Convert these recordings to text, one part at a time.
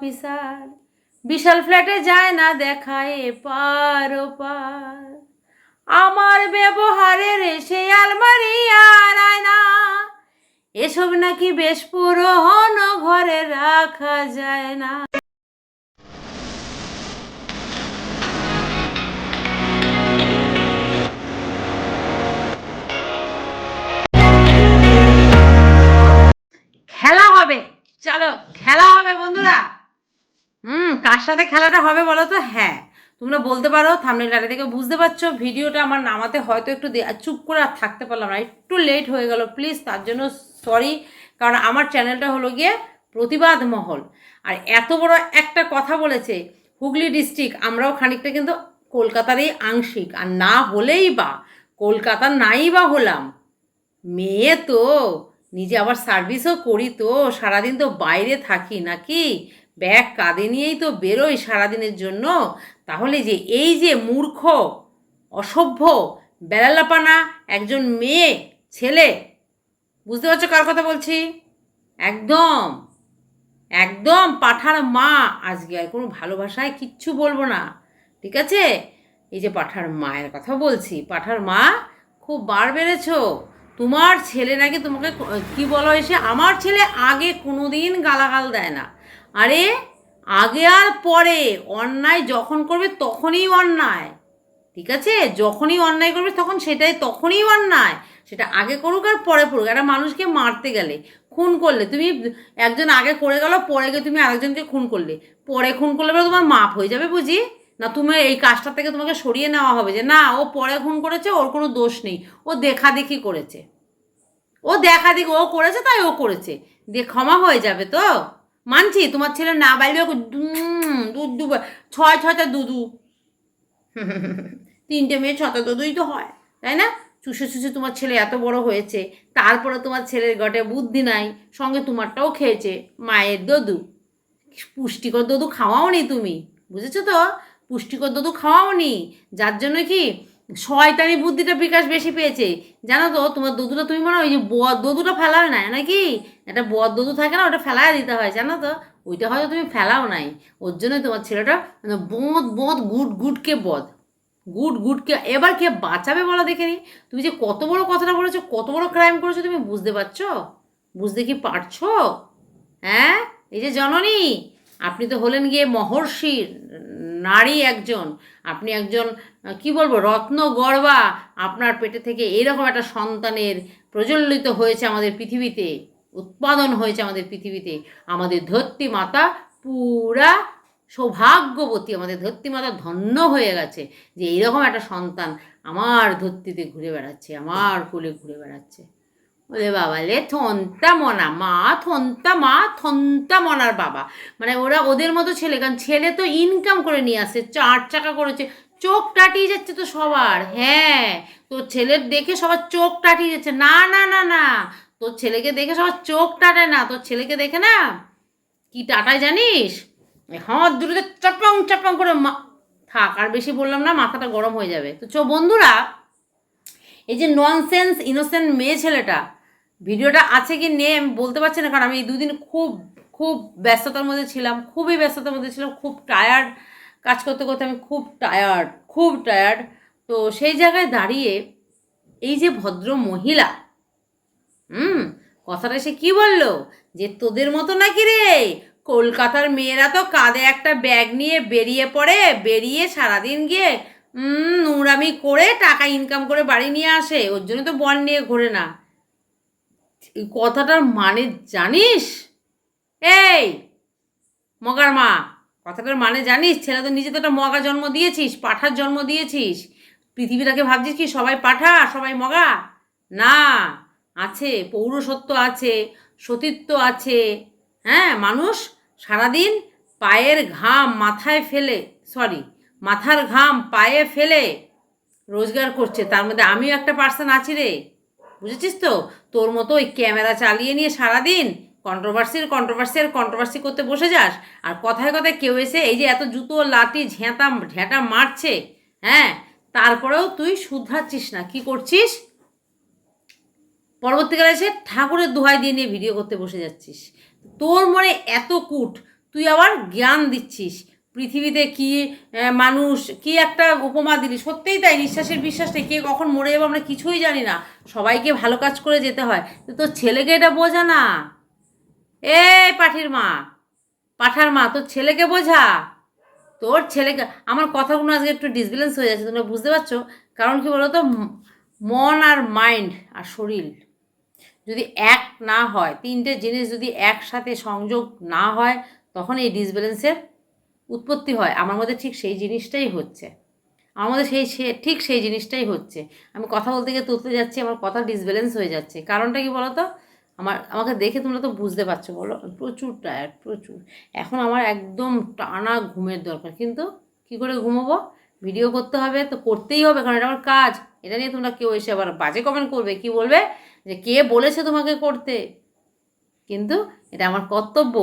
Officer. বিশাল ফ্ল্যাটে যায় না দেখায় পার ও পার। আমার ব্যবহারের সে আলমারি আর আয়না। এসব নাকি বেশ পুরনো ঘরে রাখা যায় না। খেলা হবে। চলো, খেলা হবে বন্ধুরা। কার সাথে খেলাটা হবে বলো তো? হ্যাঁ। তোমরা বলতে পারো থামনেলটা থেকে বুঝতে পারছ। ভিডিওটা আমার নামাতে হয়তো একটু চুপ করে আর থাকতে পারলাম না। একটু লেট হয়ে গেল প্লিজ তার জন্য সরি কারণ আমার চ্যানেলটা হলো গিয়ে প্রতিবাদ মহল। আর এত বড় একটা কথা বলেছে, হুগলি ডিস্ট্রিক্ট আমরাও খানিকটা কিন্তু কলকাতারই আংশিক। আর না হলেই বা, কলকাতা নাই বা হলাম। মেয়ে তো, নিজে আবার সার্ভিসও করি তো, সারাদিন তো বাইরে থাকি নাকি? ব্যাগ কাঁধে নিয়েই তো বেরোয় সারাদিনের জন্য। তাহলে যে এই যে মূর্খ, অসভ্য, বেলালাপানা একজন মেয়ে, ছেলে, বুঝতে পারছ কার কথা বলছি? একদম একদম পাঠার মা। আজকে আর কোনো ভালোবাসায় কিচ্ছু বলব না, ঠিক আছে? এই যে পাঠার মায়ের কথা বলছি, পাঠার মা খুব বার বেড়েছো। তোমার ছেলে নাকি তোমাকে, ক- বলা হয়েছে আমার ছেলে আগে কোনো দিন গালাগাল দেয় না। আরে, আগে আর পরে। অন্যায় যখন করবে তখনই অন্যায়। ঠিক আছে? যখনই অন্যায় করবে তখন সেটাই, তখনই অন্যায়। সেটা আগে করুক আর পরে পড়ুক। একটা মানুষকে মারতে গেলে, খুন করলে, তুমি একজন আগে করে গেল, পরে গিয়ে তুমি আরেকজনকে খুন করলে। পরে খুন করলে পরে তোমার মাপ হয়ে যাবে বুঝি? না, তুমি এই কাজটা থেকে তোমাকে সরিয়ে নেওয়া হবে যে, না, ও পরে খুন করেছে, ওর কোনো দোষ নেই। ও দেখা দেখি করেছে। ও দেখা দেখি ও করেছে তাই ও করেছে। দিয়ে ক্ষমা হয়ে যাবে তো? মানছি? তোমার ছেলে না বাইরে দু দু ছয় ছয়টা দুদু তিনটে মেয়ে, ছটা দুদুই তো হয়, তাই না? চুষে চুষে তোমার ছেলে এত বড় হয়েছে, তারপরে তোমার ছেলের গটে বুদ্ধি নাই, সঙ্গে তোমারটাও খেয়েছে, মায়ের দদু পুষ্টিকর দদু খাওয়াও নি তুমি, বুঝেছ তো? পুষ্টিকর দদু খাওয়াও নি, যার জন্য কি শয়তানি বুদ্ধিটা বিকাশ বেশি পেয়েছে। জানো তো, তোমার দদুটা তুমি মনে হয় ওই যে দদুটা ফেলাও না, নাকি? একটা বদ দদু থাকে না, ওটা ফেলাই দিতে হয়, জানো তো? ওইটা হয়তো তুমি ফেলাও নাই। ওর জন্যই তোমার ছেলেটা মানে বোঁদ বোঁদ গুড গুডকে বদ। গুড গুডকে এবার কে বাঁচাবে বলো দেখে নি? তুমি যে কত বড় কথাটা বলেছ, কত বড় ক্রাইম করেছ তুমি বুঝতে পারছ? বুঝতে কি পারছ? হ্যাঁ? এই যে জননী, আপনি তো হলেন গিয়ে মহর্ষি নারী একজন। আপনি একজন, কি বলব, রত্ন গর্বা। আপনার পেটে থেকে এইরকম একটা সন্তানের প্রজ্বলিত হয়েছে আমাদের পৃথিবীতে। উৎপাদন হয়েছে আমাদের পৃথিবীতে। আমাদের ধরতি মাতা পুরা সৌভাগ্যবতী, আমাদের ধরতি মাতা ধন্য হয়ে গেছে যে এইরকম একটা সন্তান আমার ধরতিতে ঘুরে বেড়াচ্ছে, আমার কোলে ঘুরে বেড়াচ্ছে। ওরে বাবা, লে থন্তা মনা মা থন্তা মা থন্তা মনার বাবা। মানে ওরা ওদের মতো ছেলে, কারণ ছেলে তো ইনকাম করে নিয়ে আসছে চার চাকা করেছে, চোখ টাটিয়ে যাচ্ছে তো সবার। হ্যাঁ তোর ছেলের দেখে সবার চোখ টাটিয়ে যাচ্ছে। না না না না তোর ছেলেকে দেখে সবার চোখ টাটায় না, তোর ছেলেকে দেখে না? কি টাটায় জানিস? হাত দুটোতে চাপাং চাপাং করে মা থাক, আর বেশি বললাম না, মাথাটা গরম হয়ে যাবে। তো চো, বন্ধুরা, এই যে ননসেন্স ইনোসেন্ট মেয়ে ছেলেটা, ভিডিওটা আছে কি নেই আমি বলতে পারছি না, কারণ আমি এই দুদিন খুব খুব ব্যস্ততার মধ্যে ছিলাম, খুবই ব্যস্ততার মধ্যে ছিলাম, খুব টায়ার্ড কাজ করতে করতে আমি খুব টায়ার্ড খুব টায়ার্ড তো সেই জায়গায় দাঁড়িয়ে এই যে ভদ্র মহিলা হুম, কথাটা সে কি বলল? যে তোদের মতো নাকি রে? কলকাতার মেয়েরা তো কাঁধে একটা ব্যাগ নিয়ে বেরিয়ে পড়ে, বেরিয়ে সারাদিন গিয়ে নোংরামি করে টাকা ইনকাম করে বাড়ি নিয়ে আসে। ওর জন্য তো বন নিয়ে ঘোরে না। এই কথাটার মানে জানিস? এই, মগার মা, কথাটার মানে জানিস? ছেলে তো নিজে তো একটা মগা জন্ম দিয়েছিস, পাঠার জন্ম দিয়েছিস। পৃথিবীটাকে ভাবছিস কি সবাই পাঠা, সবাই মগা? না। আছে, পৌরসত্ব আছে সতীত্ব আছে। হ্যাঁ মানুষ সারাদিন পায়ের ঘাম মাথায় ফেলে সরি মাথার ঘাম পায়ে ফেলে রোজগার করছে। তার মধ্যে আমিও একটা পার্সন আছি রে। বুঝেছিস তো? তোর মতো ওই ক্যামেরা চালিয়ে নিয়ে সারাদিন কন্ট্রোভার্সির কন্ট্রোভার্সির কন্ট্রোভার্সি করতে বসে যাস, আর কথায় কথায় কেউ এসে এই যে এত জুতো, লাঠি, ঝেঁটা ঝেঁটা মারছে হ্যাঁ তারপরেও তুই শুধরাচ্ছিস না। কি করছিস? পরবর্তীকালে এসে ঠাকুরের দোহাই দিয়ে নিয়ে ভিডিও করতে বসে যাচ্ছিস। তোর মনে এত কুট, তুই আবার জ্ঞান দিচ্ছিস। পৃথিবীতে কি মানুষ, কি একটা উপমা দিলি? সত্যিই তাই, নিঃশ্বাসের বিশ্বাসটা কে কখন মরে যাব আমরা কিছুই জানি না। সবাইকে ভালো কাজ করে যেতে হয়। তোর ছেলেকে এটা বোঝা না। এ পাঠির মা, পাঠার মা, তোর ছেলেকে বোঝা। তোর ছেলেকে, আমার কথাগুলো আজকে একটু ডিসব্যালেন্স হয়ে যাচ্ছে, তোমরা বুঝতে পারছ? কারণ কি বলো তো মন আর মাইন্ড আর শরীর। যদি এক না হয়, তিনটে জিনিস যদি একসাথে সংযোগ না হয়, তখন এই ডিসব্যালেন্সের উৎপত্তি হয়। আমার মধ্যে ঠিক সেই জিনিসটাই হচ্ছে। মধ্যে সেই, সে- ঠিক সেই জিনিসটাই হচ্ছে। আমি কথা বলতে গিয়ে তুলতে যাচ্ছি, আমার কথা ডিসব্যালেন্স হয়ে যাচ্ছে। কারণটা কি বলো তো আমার, আমাকে দেখে তোমরা তো বুঝতে পারছ বলো। প্রচুর টায়ার্ড প্রচুর। এখন আমার একদম টানা ঘুমের দরকার। কিন্তু কি করে ঘুমোবো? ভিডিও করতে হবে তো করতেই হবে, কারণ এটা আমার কাজ। এটা নিয়ে তোমরা কেউ এসে আবার বাজে কমেন্ট করবে, কি বলবে? যে কে বলেছে তোমাকে করতে? কিন্তু এটা আমার কর্তব্য,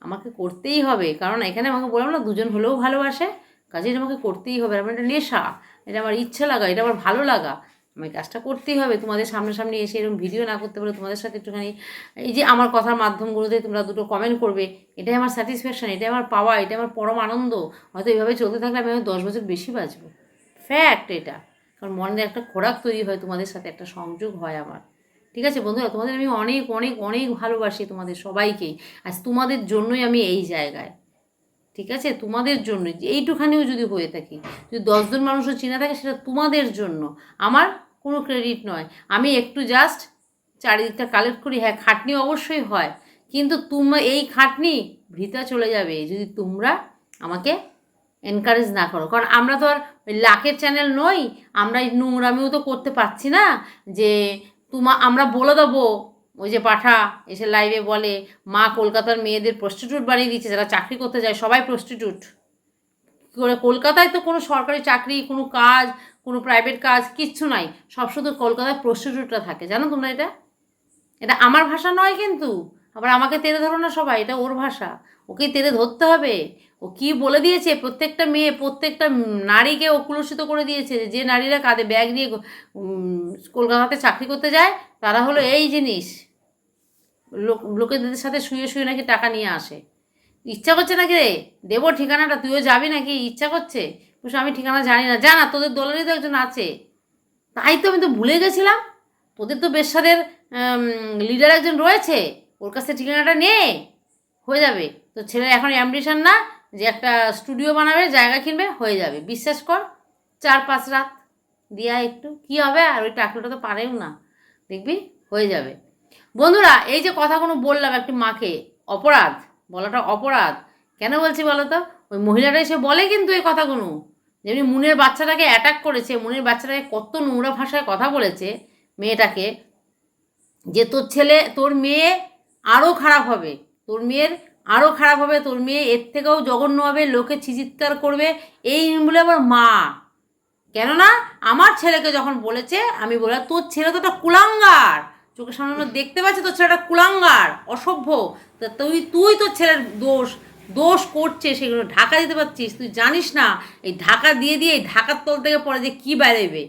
আমাকে করতেই হবে। কারণ এখানে আমাকে বললাম না, দুজন হলেও ভালোবাসে কাজে এটা আমাকে করতেই হবে। আমার এটা নেশা, এটা আমার ইচ্ছা লাগা, এটা আমার ভালো লাগা। আমি কাজটা করতেই হবে। তোমাদের সামনাসামনি এসে এরকম ভিডিও না করতে পারে তোমাদের সাথে একটুখানি, এই যে আমার কথার মাধ্যমগুলোতে তোমরা দুটো কমেন্ট করবে, এটাই আমার স্যাটিসফ্যাকশান এটাই আমার পাওয়া এটা আমার পরম আনন্দ। হয়তো এইভাবে চলতে থাকলে আমি দশ বছর বেশি বাঁচবো। ফ্যাক্ট এটা। কারণ মনে একটা খোরাক তৈরি হয় তোমাদের সাথে, একটা সংযোগ হয় আমার। ঠিক আছে বন্ধুরা? তোমাদের আমি অনেক অনেক অনেক ভালোবাসি তোমাদের সবাইকেই আজ তোমাদের জন্যই আমি এই জায়গায়। ঠিক আছে? তোমাদের জন্য এইটুখানিও যদি হয়ে থাকি, যদি দশজন মানুষও চিনে থাকে, সেটা তোমাদের জন্য। আমার কোনো ক্রেডিট নয়। আমি একটু জাস্ট চারিদিকটা কালেক্ট করি। হ্যাঁ খাটনি অবশ্যই হয়। কিন্তু তোমরা এই খাটনি ভিতা চলে যাবে যদি তোমরা আমাকে এনকারেজ না করো। কারণ আমরা তো আর লাখের চ্যানেল নই। আমরা নোংরামিও তো করতে পারছি না যে তোমা, আমরা বলে দেবো। ওই যে পাঠা এসে লাইভে বলে, মা কলকাতার মেয়েদের প্রস্টিটিউট বানিয়ে দিচ্ছে যারা চাকরি করতে যায়, সবাই প্রস্টিটিউট কী করে? কলকাতায় তো কোনো সরকারি চাকরি, কোনো কাজ, কোনো প্রাইভেট কাজ, কিচ্ছু নাই। সব শুধু কলকাতায় প্রস্টিটিউটরা থাকে। জানো তোমরা এটা? এটা আমার ভাষা নয় কিন্তু। আবার আমাকে তেড়ে ধরো না সবাই, এটা ওর ভাষা। ওকেই তেড়ে ধরতে হবে। ও কি বলে দিয়েছে? প্রত্যেকটা মেয়ে প্রত্যেকটা নারীকে ও কুলসিত করে দিয়েছে। যে নারীরা কাঁধে ব্যাগ নিয়ে কলকাতাতে চাকরি করতে যায় তারা হলো এই জিনিস। লোক লোকেদের সাথে শুয়ে শুয়ে নাকি টাকা নিয়ে আসে। ইচ্ছা করছে নাকি রে? দেবো ঠিকানাটা তুইও যাবি নাকি? ইচ্ছা করছে? বলছে আমি ঠিকানা জানি না। জানা তোদের দলেরই তো একজন আছে। তাই তো আমি তো ভুলে গেছিলাম। তোদের তো বেশাদের লিডার একজন রয়েছে। ওর কাছে ঠিকানাটা নে। হয়ে যাবে। তো ছেলের এখন অ্যাম্বিশন না যে একটা স্টুডিও বানাবে, জায়গা কিনবে, হয়ে যাবে। বিশ্বাস কর, চার পাঁচ রাত দিয়া একটু, কি হবে? আর ওই টাকলুটা তো পারেও না। দেখবি, হয়ে যাবে। বন্ধুরা, এই যে কথাগুলো বললাম একটি মাকে, অপরাধ, বলাটা অপরাধ। কেন বলছি বলো তো ওই মহিলাটা এসে বলে কিন্তু এই কথাগুলো। যেমনি মুনের বাচ্চাটাকে অ্যাটাক করেছে, মুনের বাচ্চাটাকে কত নোংরা ভাষায় কথা বলেছে মেয়েটাকে, যে তোর ছেলে, তোর মেয়ে আরও খারাপ হবে। তোর মেয়ের আরও খারাপ হবে, তোর মেয়ে এর থেকেও জঘন্য হবে, লোকে চিৎকার করবে, এই বলে আবার মা। কেননা আমার ছেলেকে যখন বলেছে, আমি বলে তোর ছেলে তো একটা কুলাঙ্গার। চোখের সামনে আমরা দেখতে পাচ্ছি তোর ছেলেটা কুলাঙ্গার, অসভ্য। তা তুই তুই তোর ছেলের দোষ দোষ করছে সেগুলো ঢাকা দিতে পারছিস, তুই জানিস না। এই ঢাকা দিয়ে দিয়ে, এই ঢাকার তল থেকে পরে যে কী বেরোবে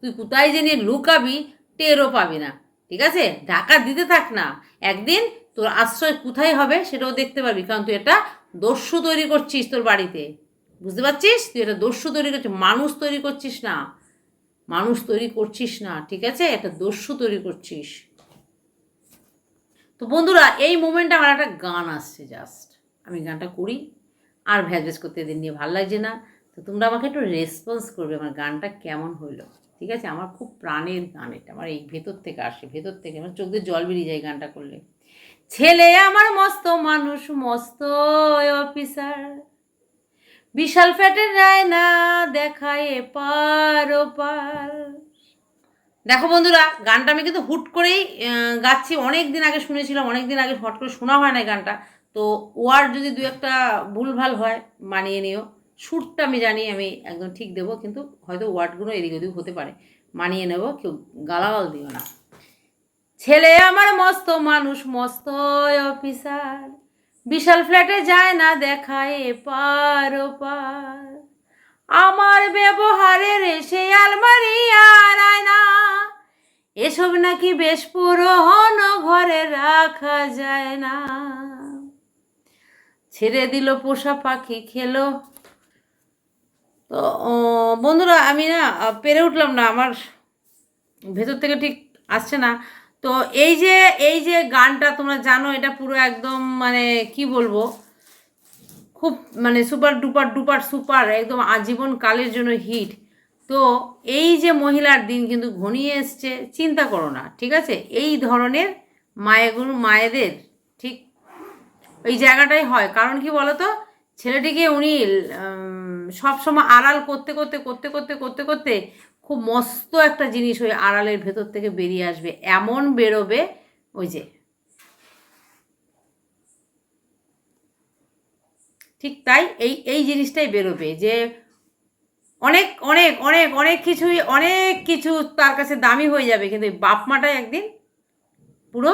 তুই কোথায় যে নিয়ে লুকাবি, টেরও পাবি না। ঠিক আছে? ঢাকা দিতে থাক না। একদিন তোর আশ্রয় কোথায় হবে সেটাও দেখতে পারবি, কারণ তুই একটা দস্যু তৈরি করছিস তোর বাড়িতে। বুঝতে পারছিস? তুই একটা দস্যু তৈরি করছিস, মানুষ তৈরি করছিস না। মানুষ তৈরি করছিস না, ঠিক আছে? একটা দস্যু তৈরি করছিস। তো বন্ধুরা, এই মোমেন্টে আমার একটা গান আসছে জাস্ট আমি গানটা করি, আর ভ্যাজ ভ্যাজ করতে এদের নিয়ে ভালো লাগছে না। তো তোমরা আমাকে একটু রেসপন্স করবে আমার গানটা কেমন হইল, ঠিক আছে? আমার খুব প্রাণের গান এটা, আমার এই ভেতর থেকে আসে, ভেতর থেকে, আমার চোখ দিয়ে জল বেরিয়ে যায় গানটা করলে। ছেলে আমার মস্ত মানুষ, মস্ত অফিসার বিশাল ফ্যাটে যায় না দেখায় এপার ওপার। দেখো বন্ধুরা, গানটা আমি কিন্তু হুট করেই গাচ্ছি অনেক দিন আগে শুনেছিলাম অনেক দিন আগে হট করে শোনা হয় না গানটা। তো ওয়ার্ড যদি দু একটা ভুলভাল হয়, মানিয়ে নিও। সুরটা আমি জানি, আমি একদম ঠিক দেবো, কিন্তু হয়তো ওয়ার্ডগুলো এদিক ওদিক হতে পারে। মানিয়ে নেব, কেউ গালাগাল দিও না। ছেলে আমার মস্ত মানুষ, মস্ত অফিসার। বিশাল ফ্ল্যাটে যায় না দেখায় এপার ওপার। আমার ব্যবহারের সে আলমারি আর আয়না। এসব নাকি বেশ পুরোহন ঘরে রাখা যায় না। ছেড়ে দিল পোষা পাখি, খেলো। তো বন্ধুরা, আমি না, পেরে উঠলাম না, আমার ভেতর থেকে ঠিক আসছে না। তো এই যে এই যে গানটা তোমরা জানো, এটা পুরো একদম মানে কি বলব? খুব মানে সুপার ডুপার ডুপার সুপার একদম আজীবন কালের জন্য হিট তো এই যে মহিলার দিন কিন্তু ঘনিয়ে এসছে, চিন্তা করো না, ঠিক আছে? এই ধরনের মায়েগুলো মায়েদের ঠিক এই জায়গাটাই হয়। কারণ কি বলতো? ছেলেটিকে উনি সব সময় আড়াল করতে করতে করতে করতে করতে করতে খুব মস্ত একটা জিনিস ওই আড়ালের ভেতর থেকে বেরিয়ে আসবে। এমন বেরোবে, ওই যে। ঠিক তাই এই এই জিনিসটাই বেরোবে যে অনেক অনেক অনেক অনেক কিছুই, অনেক কিছু তার কাছে দামি হয়ে যাবে, কিন্তু এই বাপ মাটাই একদিন পুরো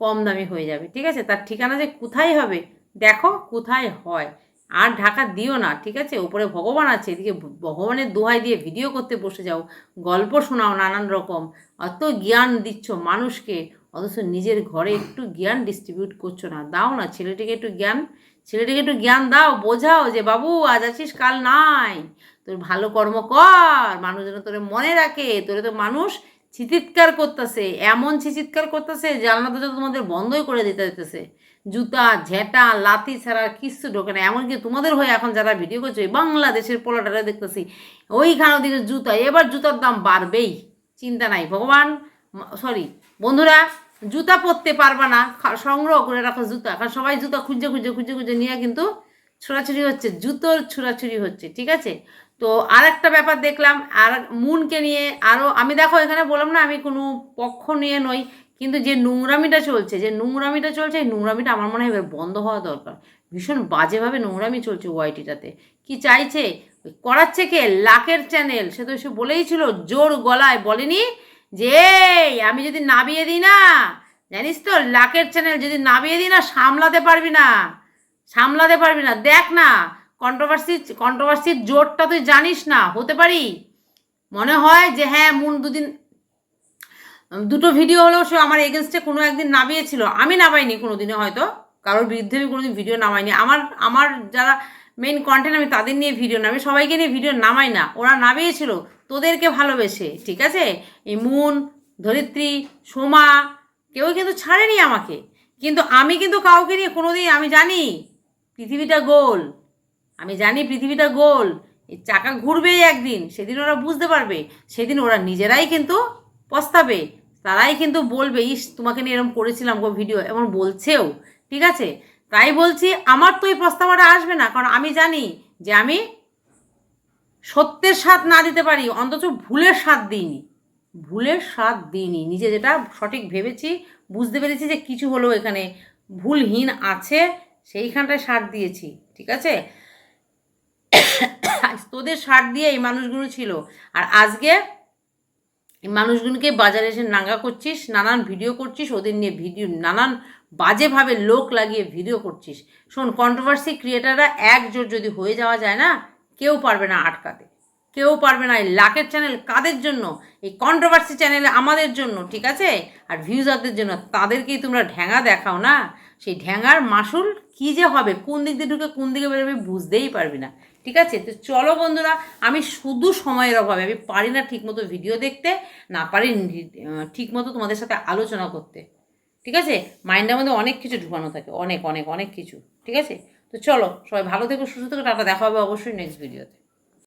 কম দামি হয়ে যাবে। ঠিক আছে? তার ঠিকানা যে কোথায় হবে, দেখো কোথায় হয়। আর ঢাকা দিও না, ঠিক আছে? ওপরে ভগবান আছে, এদিকে ভগবানের দোহাই দিয়ে ভিডিও করতে বসে যাও, গল্প শোনাও নানান রকম। অত জ্ঞান দিচ্ছ মানুষকে, অথচ নিজের ঘরে একটু জ্ঞান ডিস্ট্রিবিউট করছ না। দাও না, ছেলেটিকে একটু জ্ঞান, ছেলেটিকে একটু জ্ঞান দাও, বোঝাও যে, বাবু, আজ আছিস, কাল নাই। তোর ভালো কর্ম কর, মানুষ যেন তোরে মনে রাখে, তোরে তো মানুষ চিৎকার করতেছে, এমন চিৎকার করতেছে, জানলা তো তোমাদের বন্ধই করে দিতে দিতেছে। জুতা, ঝেঁটা লাতি ছাড়া কিচ্ছু ঢোকে না, এমনকি তোমাদের হয়ে এখন যারা ভিডিও করছে বাংলাদেশের পোলাটারে দেখতেছি, ওইখানে ওদিকে জুতা, এবার জুতার দাম বাড়বেই, চিন্তা নাই, ভগবান সরি বন্ধুরা, জুতা পরতে পারবা না সংগ্রহ করে রাখো জুতা, কারণ সবাই জুতা খুঁজে খুঁজে খুঁজে খুঁজে নিয়ে কিন্তু ছোড়াছুরি হচ্ছে, জুতোর ছোড়াছুরি হচ্ছে, ঠিক আছে? তো আর একটা ব্যাপার দেখলাম, আর মুনকে নিয়ে আরও আমি দেখো এখানে বললাম না আমি কোনো পক্ষ নিয়ে নই, কিন্তু যে নোংরামিটা চলছে, যে নোংরামিটা চলছে, এই নোংরামিটা আমার মনে হয় এবার বন্ধ হওয়া দরকার। ভীষণ বাজেভাবে নোংরামি চলছে ওয়াইটিটাতে। কি চাইছে? করাচ্ছে কে? লাকের চ্যানেল। সে তো এসে বলেই ছিল জোর গলায়, বলেনি যে আমি যদি নাবিয়ে দিই না, জানিস তো, লাকের চ্যানেল যদি নাবিয়ে দিই না, সামলাতে পারবি না, সামলাতে পারবি না। দেখ না কন্ট্রোভার্সি কন্ট্রোভার্সির জোরটা তুই জানিস না, হতে পারি। মনে হয় যে হ্যাঁ মুন দুদিন, দুটো ভিডিও হলেও সে আমার এগেনস্টে কোনো একদিন নামিয়েছিল। আমি নামাইনি কোনো দিনে হয়তো, কারোর বিরুদ্ধে আমি কোনোদিন ভিডিও নামাইনি। আমার আমার যারা মেইন কন্টেন্ট আমি তাদের নিয়ে ভিডিও নামি, সবাইকে নিয়ে ভিডিও নামাই না। ওরা নামিয়েছিল, তোদেরকে ভালোবেসে, ঠিক আছে? এই মুন, ধরিত্রী, সোমা কেউ কিন্তু ছাড়েনি আমাকে। কিন্তু আমি কিন্তু কাউকে নিয়ে কোনোদিন, আমি জানি, পৃথিবীটা গোল। আমি জানি পৃথিবীটা গোল, এই চাকা ঘুরবেই একদিন, সেদিন ওরা বুঝতে পারবে, সেদিন ওরা নিজেরাই কিন্তু পস্তাবে, তারাই কিন্তু বলবে, ইস, তোমাকে নিয়ে এরকম করেছিলাম গো ভিডিও এমন বলছেও, ঠিক আছে? তাই বলছি, আমার তো এই প্রস্তাবটা আসবে না, কারণ আমি জানি যে আমি সত্যের স্বাদ না দিতে পারি, অন্তত ভুলের স্বাদ দিইনি, ভুলের স্বাদ দিইনি। নিজে যেটা সঠিক ভেবেছি, বুঝতে পেরেছি যে কিছু হলেও এখানে ভুলহীন আছে, সেইখানটায় স্বাদ দিয়েছি, ঠিক আছে? তোদের সার দিয়ে এই মানুষগুলো ছিল। আর আজকে এই মানুষগুলোকে বাজারে এসে নাঙ্গা করছিস, নানান ভিডিও করছিস, ওদের নিয়ে ভিডিও, নানান বাজেভাবে লোক লাগিয়ে ভিডিও করছিস। শোন কন্ট্রোভার্সি ক্রিয়েটাররা একজোট যদি হয়ে যাওয়া যায় না, কেউ পারবে না আটকাতে। কেউ পারবে না এই লাকের চ্যানেল কাদের জন্য? এই কন্ট্রোভার্সি চ্যানেল আমাদের জন্য, ঠিক আছে? আর ভিউজারদের জন্য। তাদেরকেই তোমরা ঢ্যাঙা দেখাও না। সেই ঢ্যাঙার মাসুল কী যে হবে? কোন দিক দিয়ে ঢুকে কোন দিকে বেরোবে বুঝতেই পারবি না। ঠিক আছে? তো চলো বন্ধুরা, আমি শুধু সময়ের অভাবে, আমি পারি না ঠিকমতো ভিডিও দেখতে, না পারি ঠিকমতো তোমাদের সাথে আলোচনা করতে। ঠিক আছে? মাইন্ডের মধ্যে অনেক কিছু ঢুকানো থাকে, অনেক অনেক অনেক কিছু। ঠিক আছে? তো চলো, সবাই ভালো থেকো, সুস্থ থেকো, টাটা, দেখা হবে অবশ্যই নেক্সট ভিডিওতে